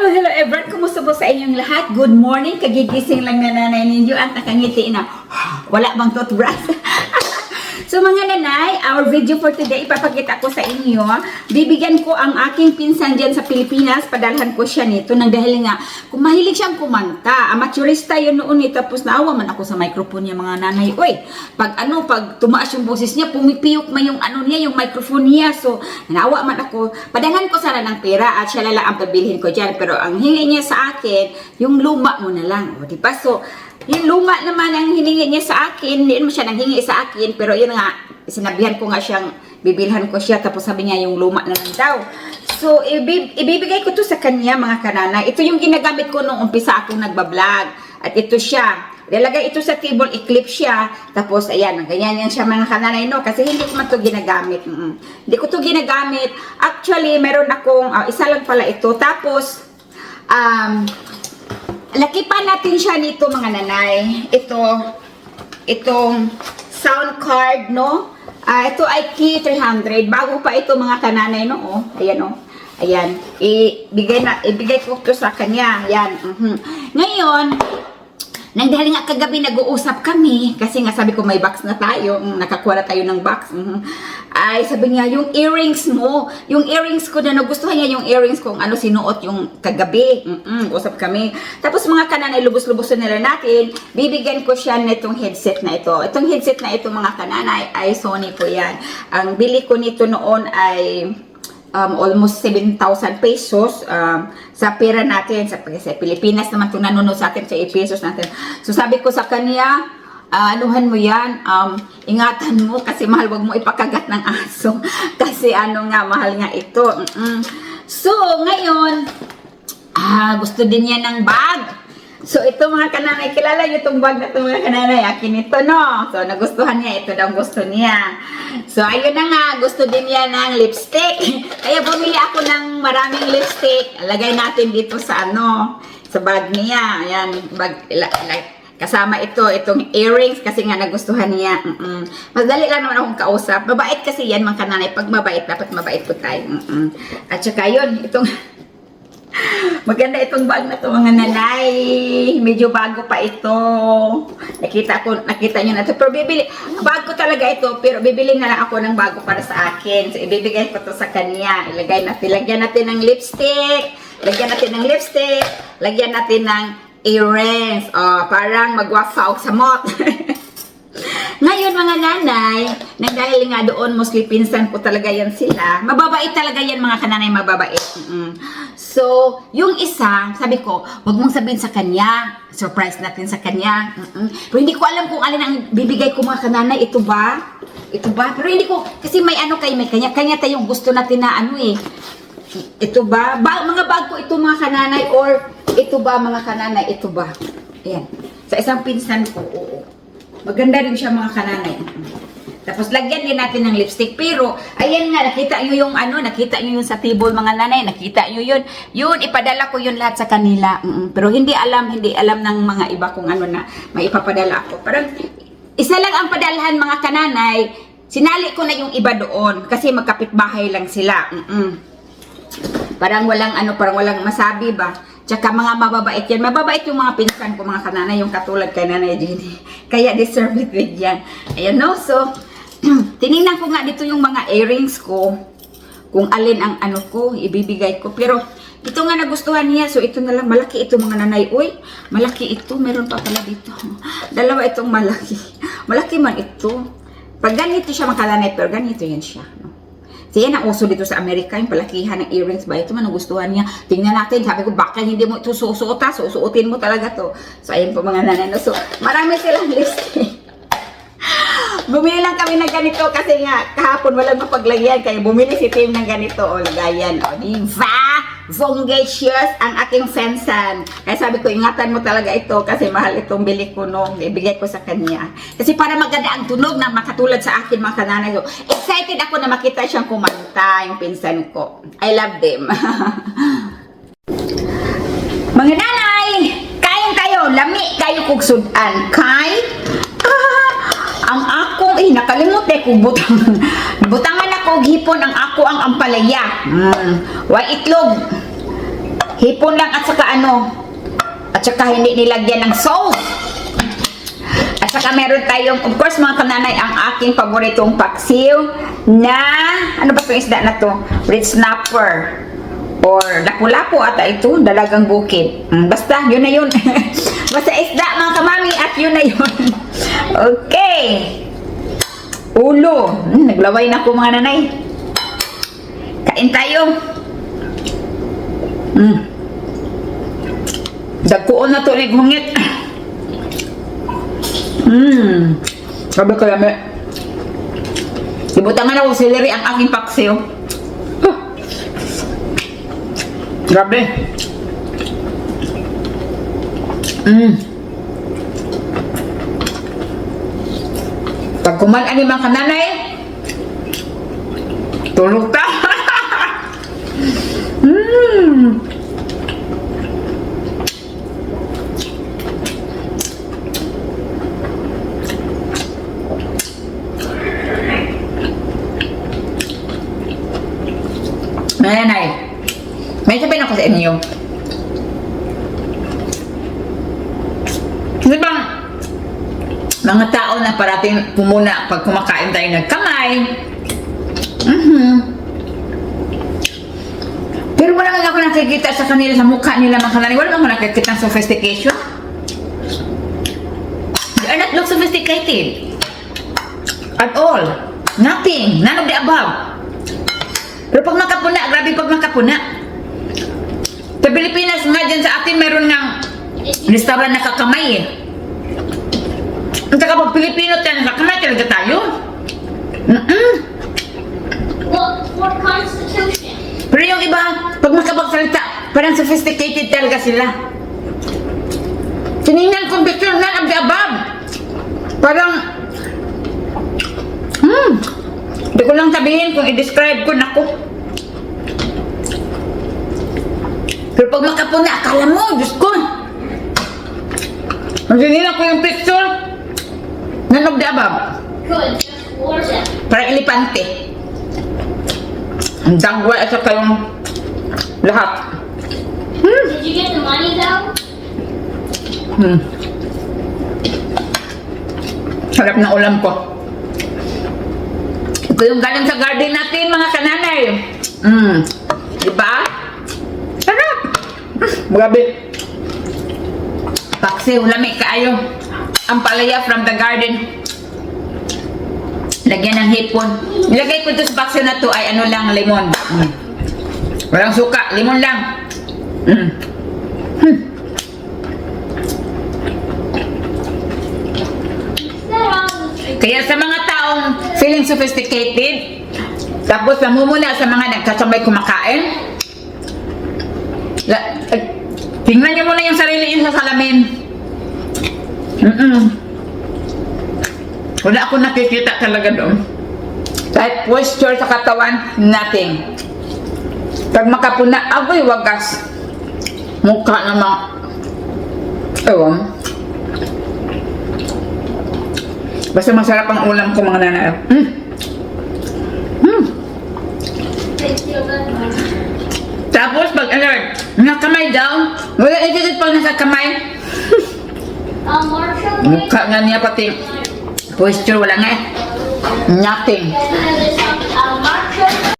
Hello, hello everyone. Kumusta po sa inyong lahat? Good morning. Kagigising lang na nanay ninyo at nakangiti na. Wala bang toothbrush? So mga nanay, our video for today, ipapakita ko sa inyo. Bibigyan ko ang aking pinsan dyan sa Pilipinas. Padalhan ko siya nito nang dahil nga, kung mahilig siyang kumanta. Amateurista yun noon eh. Tapos naawa man ako sa microphone niya mga nanay. Uy, pag ano, pag tumaas yung boses niya, pumipiyok man yung ano niya, yung microphone niya. So, naawa man ako. Padalhan ko sana ng pera at siya lala ang pabilhin ko dyan. Pero ang hingi niya sa akin, yung luma mo na lang. O, di ba? So, yung luma naman ang hiningi niya sa akin, hindi mo siya nanghingi sa akin, pero yun nga, sinabihan ko nga siyang bibilhan ko siya, tapos sabi niya yung luma na lang daw. So, ibib- ibibigay ko to sa kanya, mga kanana. Ito yung ginagamit ko nung umpisa akong nagbablog. At ito siya. Ilalagay ito sa table, i-clip siya. Tapos, ayan, ganyan yan siya mga kananay, no? Kasi hindi ko man to ginagamit. Mm. Hindi ko to ginagamit. Actually, meron akong, ah, isa lang pala ito. Tapos, um, Lakipan natin siya nito mga nanay. Ito, itong sound card, no? Ah, ito ay key 300. Bago pa ito mga kananay, no? Oh, ayan, oh. Ayan. Ibigay na, ibigay ko to sa kanya. Ayan. mhm. Ngayon, nang dahil nga kagabi nag-uusap kami, kasi nga sabi ko may box na tayo, mm, nakakuha na tayo ng box. mhm. Ay, sabi niya, yung earrings mo, yung earrings ko na nagustuhan niya yung earrings kung ano sinuot yung kagabi. Mm usap kami. Tapos mga kananay, lubos-lubos na nila natin, bibigyan ko siya nitong headset na ito. Itong headset na ito mga kananay ay Sony po yan. Ang bili ko nito noon ay um, almost 7,000 pesos um, sa pera natin. Sa, sa Pilipinas naman itong nanonood sa atin sa pesos natin. So sabi ko sa kanya, ah, anuhan mo yan, um, ingatan mo kasi mahal, wag mo ipakagat ng aso. kasi ano nga, mahal nga ito. Mm-mm. So, ngayon, ah, gusto din niya ng bag. So, ito mga kananay, kilala niyo itong bag na ito mga kananay. Akin ito, no? So, nagustuhan niya. Ito daw gusto niya. So, ayun na nga. Gusto din niya ng lipstick. Kaya bumili ako ng maraming lipstick. Lagay natin dito sa ano, sa bag niya. Ayan, bag, la- Kasama ito, itong earrings kasi nga nagustuhan niya. Mm-mm. Mas dali lang naman akong kausap. Mabait kasi yan mga kananay. Pag mabait, dapat mabait po tayo. Mm-mm. At saka yun, itong Maganda itong bag na to mga nanay. Medyo bago pa ito. Nakita ko, nakita niyo na to. Pero bibili, bago talaga ito. Pero bibili na lang ako ng bago para sa akin. So ibibigay ko to sa kanya. Ilagay natin, lagyan natin ng lipstick. Lagyan natin ng lipstick. Lagyan natin ng earrings. Oh, parang magwafaw sa mot. Ngayon mga nanay, nang dahil nga doon mostly pinsan ko talaga yan sila, mababait talaga yan mga kananay, mababait. Mm. So, yung isa, sabi ko, wag mong sabihin sa kanya, surprise natin sa kanya. Mm-mm. Pero hindi ko alam kung alin ang bibigay ko mga kananay, ito ba? Ito ba? Pero hindi ko, kasi may ano kay may kanya, kanya tayong gusto natin na ano eh. Ito ba? ba mga bag ko ito mga kananay or ito ba mga kananay, ito ba? Ayan. Sa isang pinsan ko, oo. Maganda rin siya mga kananay. Tapos lagyan din natin ng lipstick. Pero, ayan nga, nakita nyo yung ano, nakita nyo yung sa table mga nanay, nakita nyo yun. Yun, ipadala ko yun lahat sa kanila. Mm-mm. Pero hindi alam, hindi alam ng mga iba kung ano na may ipapadala ako. Parang, isa lang ang padalhan mga kananay, sinali ko na yung iba doon kasi magkapit-bahay lang sila. Mm-mm. Parang walang ano, parang walang masabi ba. Tsaka mga mababait yan. Mababait yung mga pinsan ko, mga kananay, yung katulad kay Nanay Jenny. Kaya deserve it with yan. Ayan no, so, tinignan ko nga dito yung mga earrings ko. Kung alin ang ano ko, ibibigay ko. Pero, ito nga nagustuhan niya. So, ito na lang. Malaki ito mga nanay. Uy, malaki ito. Meron pa pala dito. Dalawa itong malaki. Malaki man ito. Pag ganito siya mga kananay, pero ganito yan siya. No? So yan ang uso dito sa Amerika, yung palakihan ng earrings ba? Ito man nagustuhan niya. Tingnan natin, sabi ko, bakit hindi mo ito susuota? Susuotin mo talaga to. So ayun po mga nanay. So marami silang lipstick. Bumili lang kami ng ganito kasi nga kahapon walang mapaglagyan kaya bumili si Tim ng ganito o lagayan o diba? Vongacious ang aking fensan. Kaya sabi ko ingatan mo talaga ito kasi mahal itong bili ko no. Ibigay ko sa kanya. Kasi para maganda ang tunog na makatulad sa akin mga kananay ko. Excited ako na makita siyang kumanta yung pinsan ko. I love them. Mga nanay, kain kayo, lami kayo kog sudan. Kay, ah, ang akong, eh, nakalimot eh kung butang. Butangan ako og hipon ang ako ang ampalaya. Mm, wa itlog. Hipon lang at saka ano, at saka hindi nilagyan ng sauce. At saka meron tayong, of course mga kananay, ang aking paboritong paksiw na, ano ba itong isda na to? Red snapper. Or lapu-lapu ata ito, dalagang bukid. Mm, Basta, yun na yun. Basta isda mga kamami at yun na yun. okay. Ulo. Hmm, naglaway na ako mga nanay. Kain tayo. Mm. Dagkuon na to ni hungit. Hmm. Sabi ko yame. Ibutangan ako celery ang aking paksiw. Huh. Grabe. Hmm. Pag kumain ni mga kananay, tulog ta. Hmm. Nanay, may sabihin ako sa inyo. Di ba, mga tao na parating pumuna pag kumakain tayo ng kamay. Mhm. Pero wala man ako nakikita sa kanila, sa mukha nila mga kanani. Wala man ako nakikita ng sophistication. They are not look sophisticated. At all. Nothing. None of the above. Pero pag makapuna, grabe pag makapuna. Sa Pilipinas nga dyan sa atin, meron ng restaurant na kakamay eh. Ang saka pag Pilipino tayo, nakakamay talaga tayo. Mm-mm. What, what constitution? Pero yung iba, pag makapagsalita, parang sophisticated talaga sila. Tinignan kong picture, none of the above. Parang, hmm, ko lang sabihin kung i-describe ko, naku. Pero pag makapuna, akala mo, Diyos ko. Ang tinignan ko yung picture, war them. Parang elepante. Ang dangwa at saka yung lahat. Hmm. Did you get the money though? Hmm. Sarap na ulam ko. Ito yung galing sa garden natin, mga kananay. Hmm. Diba? Sarap. Hmm. Grabe. Paksiw, lami kaayo. Ang palaya from the garden. Lagyan ng hipon. Ilagay ko ito sa paksiw na to ay ano lang, lemon. Hmm. Walang suka, lemon lang. Hmm. On the Kaya sa mga sophisticated, tapos namumuna sa mga nagkasabay kumakain, la, eh, tingnan niyo muna yung sarili niyo sa salamin. Mm-mm. Wala ako nakikita talaga doon. Kahit posture sa katawan, nothing. Pag makapuna, agoy wagas. Mukha namang, ewan. Basta masarap ang ulam ko mga nanay. Mm. They feel that money. Pag ano, nakamay daw, wala edit pag nasa kamay. Marshall, Mukha nga niya pati posture, wala nga eh. Nothing.